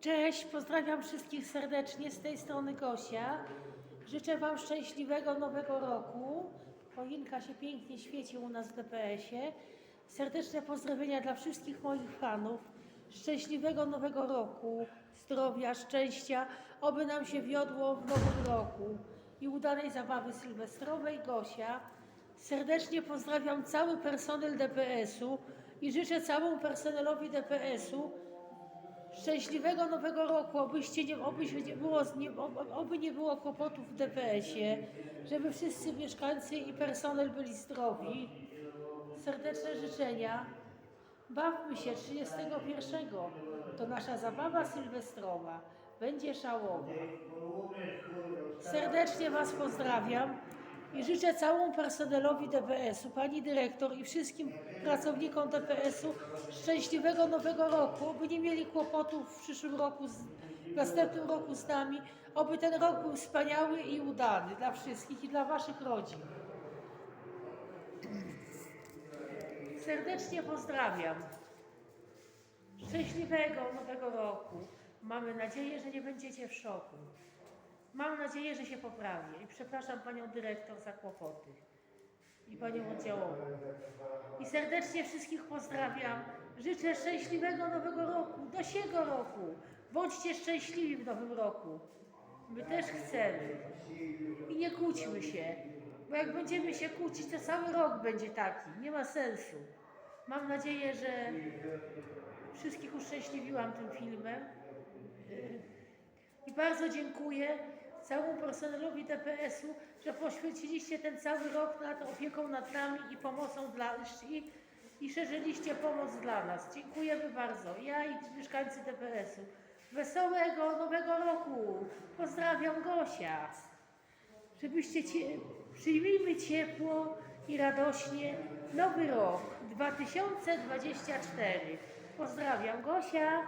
Cześć, pozdrawiam wszystkich serdecznie z tej strony Gosia. Życzę Wam szczęśliwego nowego roku. Choinka się pięknie świeci u nas w DPS-ie. Serdeczne pozdrowienia dla wszystkich moich fanów. Szczęśliwego nowego roku, zdrowia, szczęścia, oby nam się wiodło w nowym roku i udanej zabawy sylwestrowej Gosia. Serdecznie pozdrawiam cały personel DPS-u i życzę całemu personelowi DPS-u Szczęśliwego nowego roku, obyście nie, obyś nie było, nie, ob- oby nie było kłopotów w DPS-ie, żeby wszyscy mieszkańcy i personel byli zdrowi. Serdeczne życzenia. Bawmy się 31. To nasza zabawa sylwestrowa. Będzie szałowa. Serdecznie Was pozdrawiam i życzę całemu personelowi DPS-u, pani dyrektor i wszystkim pracownikom DPS-u szczęśliwego nowego roku, by nie mieli kłopotów w przyszłym roku, z, w następnym roku z nami, oby ten rok był wspaniały i udany dla wszystkich i dla Waszych rodzin. Serdecznie pozdrawiam. Szczęśliwego nowego roku. Mamy nadzieję, że nie będziecie w szoku. Mam nadzieję, że się poprawię i przepraszam panią dyrektor za kłopoty i panią oddziałową. I serdecznie wszystkich pozdrawiam. Życzę szczęśliwego nowego roku, do siego roku. Bądźcie szczęśliwi w nowym roku. My też chcemy. I nie kłóćmy się, bo jak będziemy się kłócić, to cały rok będzie taki. Nie ma sensu. Mam nadzieję, że wszystkich uszczęśliwiłam tym filmem. I bardzo dziękuję całemu personelowi DPS-u, że poświęciliście ten cały rok nad opieką nad nami i pomocą dla i, i szerzyliście pomoc dla nas. Dziękujemy bardzo. Ja i mieszkańcy DPS-u. Wesołego Nowego Roku! Pozdrawiam Gosia. Żebyście cie, przyjmijmy ciepło i radośnie Nowy Rok 2024. Pozdrawiam Gosia.